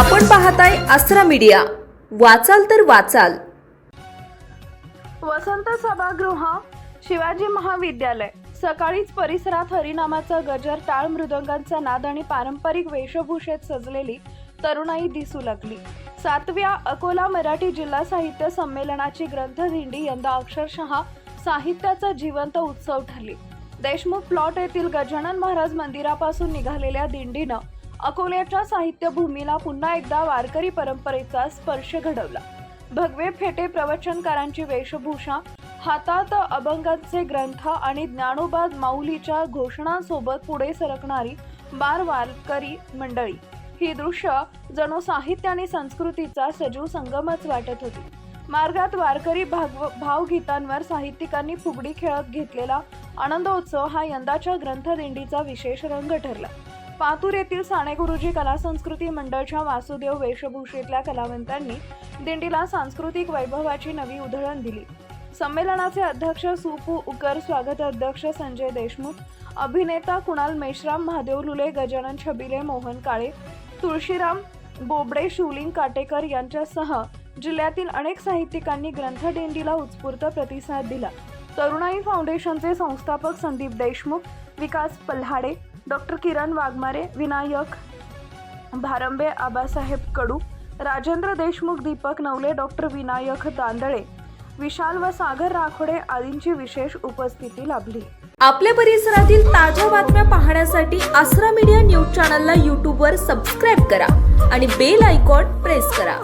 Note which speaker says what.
Speaker 1: आपण पाहताय अस्त्रा मीडिया. वाचाल तर वाचाल.
Speaker 2: वसंत सभागृह शिवाजी महाविद्यालय. सकाळीच परिसरात हरिनामाचा गजर टाळ मृदंगांचा नाद आणि पारंपरिक वेशभूषेत सजलेली तरुणाई दिसू लागली. सातव्या अकोला मराठी जिल्हा साहित्य संमेलनाची ग्रंथदिंडी यंदा अक्षरशः साहित्याचा जिवंत उत्सव ठरली. देशमुख प्लॉट येथील गजानन महाराज मंदिरापासून निघालेल्या दिंडीनं अकोल्याच्या साहित्यभूमीला पुन्हा एकदा वारकरी परंपरेचा स्पर्श घडवला. भगवे फेटे प्रवचनकारांची वेशभूषा हातात अभंगांचे ग्रंथ आणि ज्ञानोबाद माऊलीच्या घोषणांसोबत पुढे सरकणारी बार वारकरी मंडळी. ही दृश्य जणू साहित्य आणि संस्कृतीचा सजीव संगमच वाटत होती. मार्गात वारकरी भागव भावगीतांवर साहित्यिकांनी फुगडी खेळत घेतलेला आनंदोत्सव हा यंदाच्या ग्रंथदिंडीचा विशेष रंग ठरला. पातूर येथील साने गुरुजी कला संस्कृती मंडळच्या वासुदेव वेशभूषेतल्या कलावंतांनी दिंडीला सांस्कृतिक वैभवाची नवी उधळण दिली. संमेलनाचे अध्यक्ष सुपू उकर स्वागत अध्यक्ष संजय देशमुख अभिनेता कुणाल मेश्राम महादेव लुले गजानन छबिले मोहन काळे तुळशीराम बोबडे शिवलिंग काटेकर यांच्यासह जिल्ह्यातील अनेक साहित्यिकांनी ग्रंथदिंडीला उत्स्फूर्त प्रतिसाद दिला. तरुणाई फाउंडेशनचे संस्थापक संदीप देशमुख विकास पल्हाडे डॉक्टर किरण वाघमारे विनायक भारंबे आबासाहेब कडू राजेंद्र देशमुख दीपक नवले डॉक्टर विनायक दांदळे विशाल व सागर राखोडे आदींची विशेष उपस्थिती लाभली.
Speaker 1: आपल्या परिसरातील ताज्या बातम्या पाहण्यासाठी आसरा मीडिया न्यूज चॅनलला यूट्यूबवर सबस्क्राईब करा आणि बेल आयकॉन प्रेस करा.